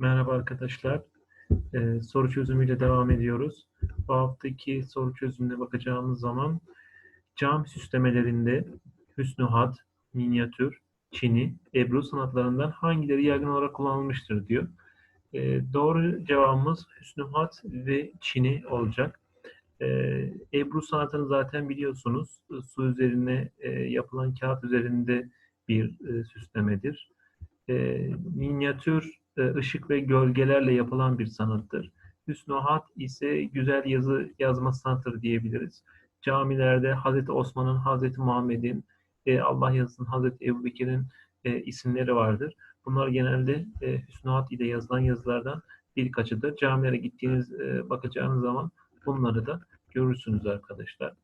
Merhaba arkadaşlar. Ee, soru çözümüyle devam ediyoruz. Bu haftaki soru çözümüne bakacağımız zaman cam süslemelerinde hüsnü hat, minyatür, çini, ebru sanatlarından hangileri yaygın olarak kullanılmıştır diyor. Ee, doğru cevabımız hüsnü hat ve çini olacak. Ee, ebru sanatını zaten biliyorsunuz. Su üzerine e, yapılan kağıt üzerinde bir e, süslemedir. E, minyatür e, ışık ve gölgelerle yapılan bir sanattır. Hüsnü hat ise güzel yazı yazma sanatıdır diyebiliriz. Camilerde Hazreti Osman'ın, Hazreti Muhammed'in, e, Allah yazısın Hazreti Ebu Bekir'in e, isimleri vardır. Bunlar genelde e, Hüsnü hat ile yazılan yazılardan birkaçıdır. Camilere gittiğiniz, e, bakacağınız zaman bunları da görürsünüz arkadaşlar.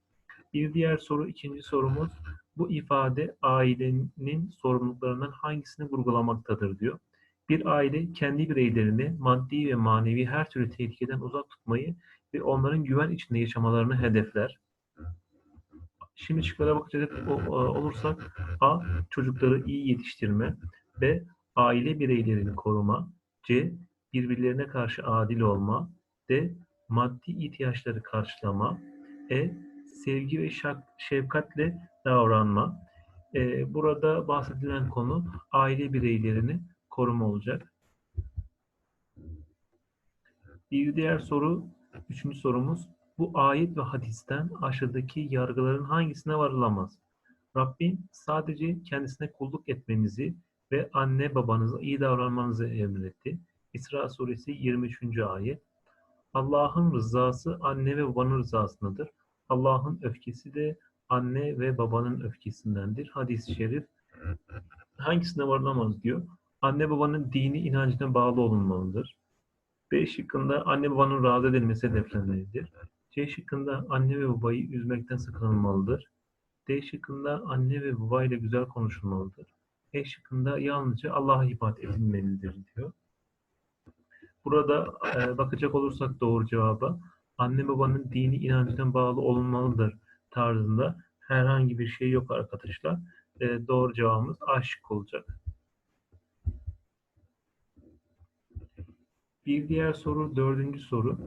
Bir diğer soru, ikinci sorumuz. Bu ifade ailenin sorumluluklarından hangisini vurgulamaktadır diyor. Bir aile kendi bireylerini maddi ve manevi her türlü tehlikeden uzak tutmayı ve onların güven içinde yaşamalarını hedefler. Şimdi şıklara bakacak olursak A. Çocukları iyi yetiştirme B. Aile bireylerini koruma C. Birbirlerine karşı adil olma D. Maddi ihtiyaçları karşılama E. Sevgi ve şefkatle davranma. Ee, burada bahsedilen konu aile bireylerini koruma olacak. Bir diğer soru, üçüncü sorumuz. Bu ayet ve hadisten aşağıdaki yargıların hangisine varılamaz? Rabbim sadece kendisine kulluk etmenizi ve anne babanıza iyi davranmanızı emretti. İsra suresi 23. ayet. Allah'ın rızası anne ve babanın rızasındadır. Allah'ın öfkesi de anne ve babanın öfkesindendir. Hadis-i şerif hangisine varılamaz diyor. Anne babanın dini inancına bağlı olunmalıdır. B şıkkında anne babanın razı edilmesi hedeflenmelidir. C şıkkında anne ve babayı üzmekten sakınılmalıdır. D şıkkında anne ve babayla güzel konuşulmalıdır. E şıkkında yalnızca Allah'a ibadet edilmelidir diyor. Burada e, bakacak olursak doğru cevaba anne babanın dini inancına bağlı olunmalıdır tarzında herhangi bir şey yok arkadaşlar. E, doğru cevabımız aşık olacak. Bir diğer soru, dördüncü soru.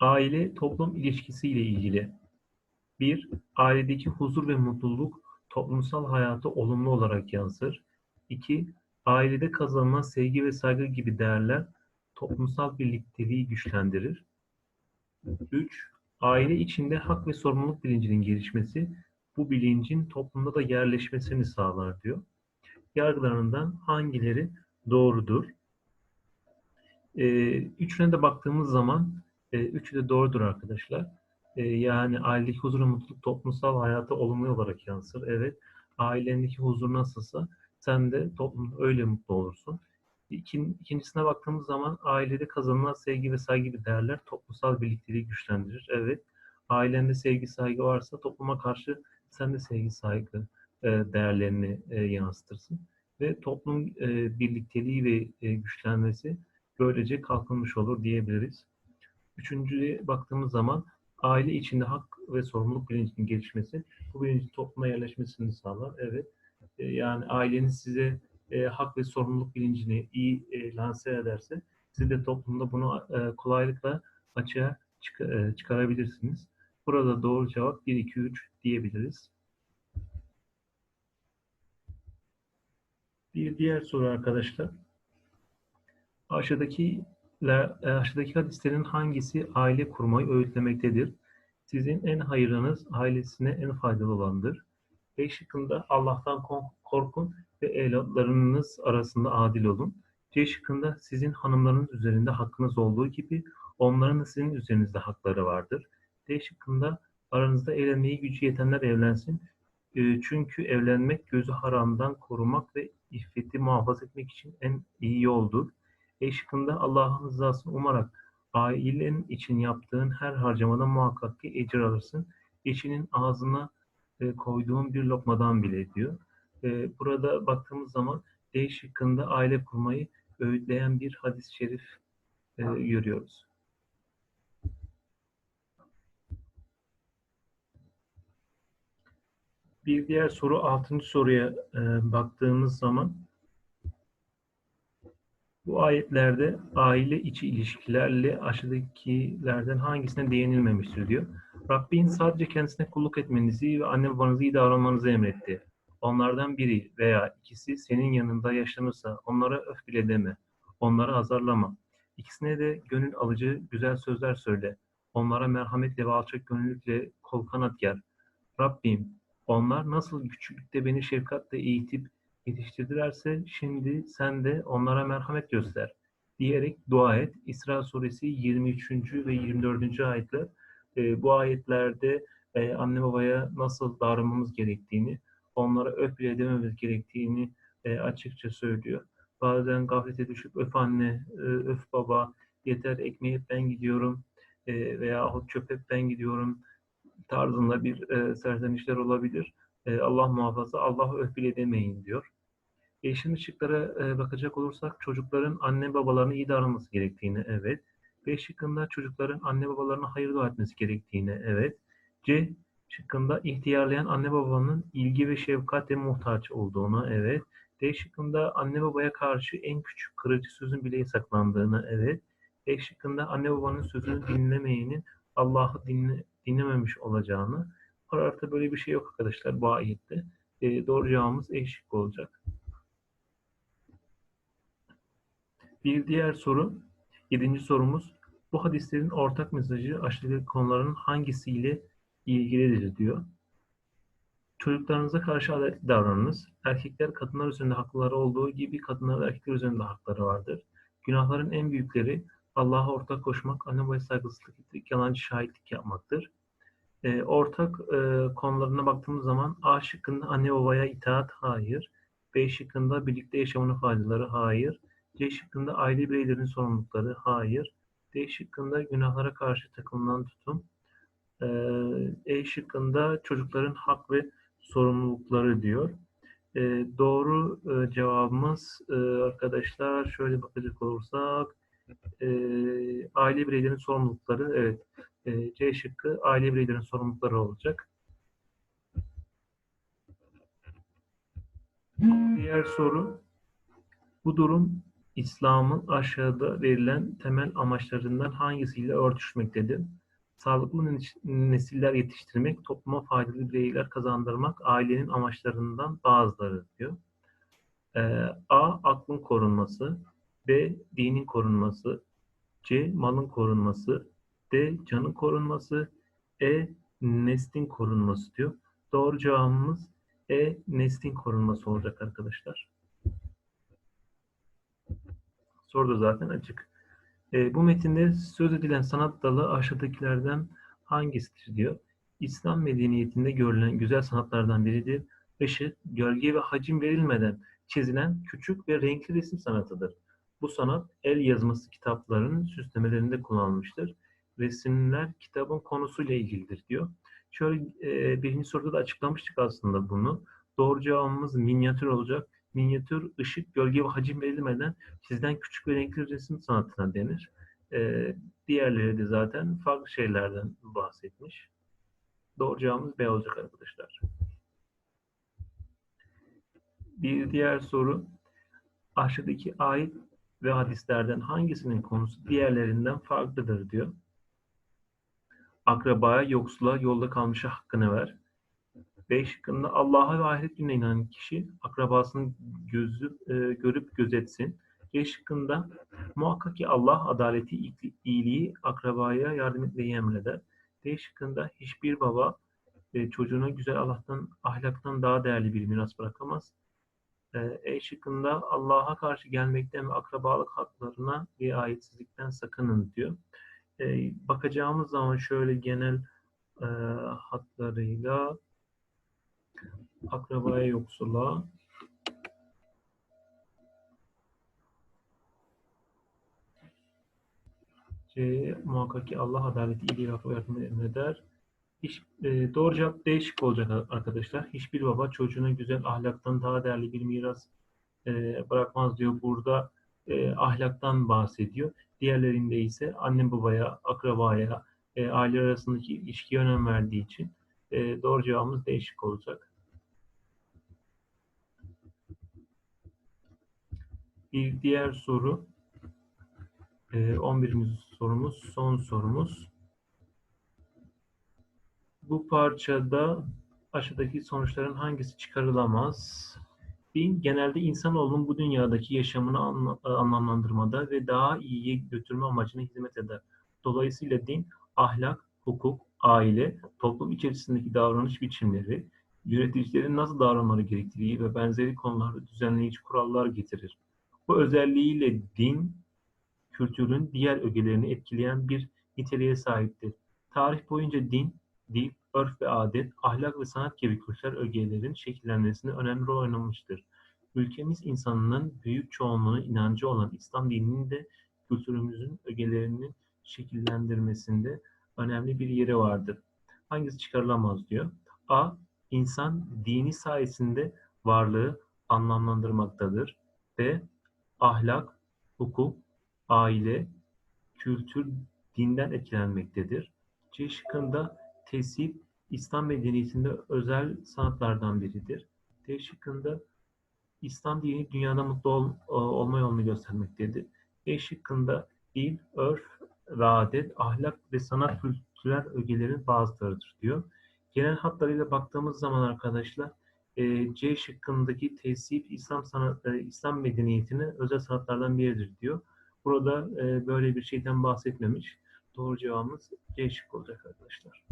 Aile toplum ilişkisi ile ilgili. Bir, ailedeki huzur ve mutluluk toplumsal hayata olumlu olarak yansır. İki, ailede kazanılan sevgi ve saygı gibi değerler toplumsal birlikteliği güçlendirir. Üç, aile içinde hak ve sorumluluk bilincinin gelişmesi bu bilincin toplumda da yerleşmesini sağlar diyor. Yargılarından hangileri doğrudur? Ee, üçüne de baktığımız zaman e, üçü de doğrudur arkadaşlar. E, yani ailedeki huzur ve mutluluk toplumsal hayata olumlu olarak yansır. Evet, ailendeki huzur nasılsa sen de toplumda öyle mutlu olursun. İkin, ikincisine baktığımız zaman ailede kazanılan sevgi ve saygı gibi değerler toplumsal birlikteliği güçlendirir. Evet, ailende sevgi saygı varsa topluma karşı sen de sevgi saygı e, değerlerini e, yansıtırsın. Ve toplum e, birlikteliği ve e, güçlenmesi böylece kalkınmış olur diyebiliriz. Üçüncüye baktığımız zaman aile içinde hak ve sorumluluk bilincinin gelişmesi, bu bilincin topluma yerleşmesini sağlar. Evet, e, yani aileniz size e, hak ve sorumluluk bilincini iyi e, lanse ederse siz de toplumda bunu e, kolaylıkla açığa çık e, çıkarabilirsiniz. Burada doğru cevap 1, 2, 3 diyebiliriz. Bir diğer soru arkadaşlar. Aşağıdaki e, aşağıdaki hadislerin hangisi aile kurmayı öğütlemektedir? Sizin en hayırınız ailesine en faydalı olandır. B şıkkında Allah'tan korkun ve evlatlarınız arasında adil olun. C şıkkında sizin hanımlarınız üzerinde hakkınız olduğu gibi onların da sizin üzerinizde hakları vardır. D şıkkında aranızda evlenmeyi gücü yetenler evlensin. E, çünkü evlenmek gözü haramdan korumak ve iffeti muhafaza etmek için en iyi yoldur. E şıkkında Allah'ın rızasını umarak ailen için yaptığın her harcamada muhakkak ki ecir alırsın. Eşinin ağzına e, koyduğun bir lokmadan bile diyor. E, burada baktığımız zaman D şıkkında aile kurmayı öğütleyen bir hadis-i şerif e, görüyoruz. Bir diğer soru, altıncı soruya e, baktığımız zaman Bu ayetlerde aile içi ilişkilerle aşağıdakilerden hangisine değinilmemiştir diyor. Rabbin sadece kendisine kulluk etmenizi ve anne babanızı iyi davranmanızı emretti. Onlardan biri veya ikisi senin yanında yaşlanırsa onlara öf deme. Onları azarlama. İkisine de gönül alıcı güzel sözler söyle. Onlara merhametle ve alçak gönüllükle kol kanat ger. Rabbim onlar nasıl küçüklükte beni şefkatle eğitip yetiştirdilerse şimdi sen de onlara merhamet göster diyerek dua et. İsra suresi 23. ve 24. ayetler e, bu ayetlerde e, anne babaya nasıl davranmamız gerektiğini, onlara öf bile dememiz gerektiğini e, açıkça söylüyor. Bazen gaflete düşüp öf anne, e, öf baba, yeter ekmeği hep ben gidiyorum e, veya çöp hep ben gidiyorum tarzında bir e, serzenişler olabilir. E, Allah muhafaza, Allah öf bile demeyin diyor. Şimdi şıklara e, bakacak olursak çocukların anne babalarını iyi davranması gerektiğini evet. B şıkkında çocukların anne babalarına hayır dua etmesi gerektiğini evet. C şıkkında ihtiyarlayan anne babanın ilgi ve şefkate muhtaç olduğunu evet. D şıkkında anne babaya karşı en küçük kırıcı sözün bile yasaklandığını evet. E şıkkında anne babanın sözünü dinlemeyenin Allah'ı dinle, dinlememiş olacağını. Kararta böyle bir şey yok arkadaşlar bu ayette. E, doğru cevabımız E şıkkı olacak. Bir diğer soru, yedinci sorumuz. Bu hadislerin ortak mesajı aşağıdaki konuların hangisiyle ilgilidir diyor. Çocuklarınıza karşı adaletli davranınız. Erkekler kadınlar üzerinde hakları olduğu gibi kadınlar erkekler üzerinde hakları vardır. Günahların en büyükleri Allah'a ortak koşmak, anne babaya saygısızlık etmek, yalancı şahitlik yapmaktır. E, ortak e, konularına baktığımız zaman A şıkkında anne babaya itaat hayır. B şıkkında birlikte yaşamanın faydaları hayır. C şıkkında aile bireylerinin sorumlulukları hayır. D şıkkında günahlara karşı takılınan tutum. E şıkkında çocukların hak ve sorumlulukları diyor. E, doğru e, cevabımız e, arkadaşlar şöyle bakacak olursak e, aile bireylerinin sorumlulukları evet e, C şıkkı aile bireylerinin sorumlulukları olacak. Diğer soru bu durum İslam'ın aşağıda verilen temel amaçlarından hangisiyle örtüşmektedir? Sağlıklı nesiller yetiştirmek, topluma faydalı bireyler kazandırmak ailenin amaçlarından bazıları diyor. Ee, A. Aklın korunması. B. Dinin korunması. C. Malın korunması. D. Canın korunması. E. Neslin korunması diyor. Doğru cevabımız E. Neslin korunması olacak arkadaşlar. Soru da zaten açık. E, bu metinde söz edilen sanat dalı aşağıdakilerden hangisidir diyor. İslam medeniyetinde görülen güzel sanatlardan biridir. Işık, gölge ve hacim verilmeden çizilen küçük ve renkli resim sanatıdır. Bu sanat el yazması kitaplarının süslemelerinde kullanılmıştır. Resimler kitabın konusuyla ilgilidir diyor. Şöyle e, birinci soruda da açıklamıştık aslında bunu. Doğru cevabımız minyatür olacak minyatür, ışık, gölge ve hacim verilmeden çizilen küçük ve renkli resim sanatına denir. Ee, diğerleri de zaten farklı şeylerden bahsetmiş. Doğru cevabımız B olacak arkadaşlar. Bir diğer soru. Aşağıdaki ayet ve hadislerden hangisinin konusu diğerlerinden farklıdır diyor. Akrabaya, yoksula, yolda kalmışa hakkını ver. B şıkkında Allah'a ve ahiret gününe inanan kişi akrabasını gözü, e, görüp gözetsin. C şıkkında muhakkak ki Allah adaleti, iyiliği akrabaya yardım etmeyi emreder. D şıkkında hiçbir baba e, çocuğuna güzel Allah'tan, ahlaktan daha değerli bir miras bırakamaz. E, e şıkkında Allah'a karşı gelmekten ve akrabalık haklarına riayetsizlikten sakının diyor. E, bakacağımız zaman şöyle genel e, hatlarıyla akrabaya yoksula C. Muhakkak ki Allah adaleti iyiliği ve yardım emreder. Hiç, e, doğru cevap değişik olacak arkadaşlar. Hiçbir baba çocuğuna güzel ahlaktan daha değerli bir miras e, bırakmaz diyor. Burada e, ahlaktan bahsediyor. Diğerlerinde ise anne babaya, akrabaya, e, aile arasındaki ilişkiye önem verdiği için e, doğru cevabımız değişik olacak. Bir diğer soru. Ee, 11. sorumuz, son sorumuz. Bu parçada aşağıdaki sonuçların hangisi çıkarılamaz? Din genelde insanoğlunun bu dünyadaki yaşamını anla- anlamlandırmada ve daha iyiye götürme amacına hizmet eder. Dolayısıyla din, ahlak, hukuk, aile, toplum içerisindeki davranış biçimleri, yöneticilerin nasıl davranmaları gerektiği ve benzeri konularda düzenleyici kurallar getirir. Bu özelliğiyle din, kültürün diğer ögelerini etkileyen bir niteliğe sahiptir. Tarih boyunca din, dil, örf ve adet, ahlak ve sanat gibi kültürel ögelerin şekillenmesinde önemli rol oynamıştır. Ülkemiz insanının büyük çoğunluğunun inancı olan İslam dininin de kültürümüzün ögelerinin şekillendirmesinde önemli bir yeri vardır. Hangisi çıkarılamaz diyor. A. İnsan dini sayesinde varlığı anlamlandırmaktadır. B. Ahlak, hukuk, aile, kültür dinden etkilenmektedir. C şıkkında tesip İslam medeniyetinde özel sanatlardan biridir. D şıkkında İslam dini dünyada mutlu ol, olma yolunu göstermektedir. E şıkkında dil, örf ve ahlak ve sanat kültürel ögelerin bazılarıdır diyor. Genel hatlarıyla baktığımız zaman arkadaşlar e, C şıkkındaki tesip İslam sanat, e, İslam medeniyetine özel sanatlardan biridir diyor. Burada e, böyle bir şeyden bahsetmemiş. Doğru cevabımız C şıkkı olacak arkadaşlar.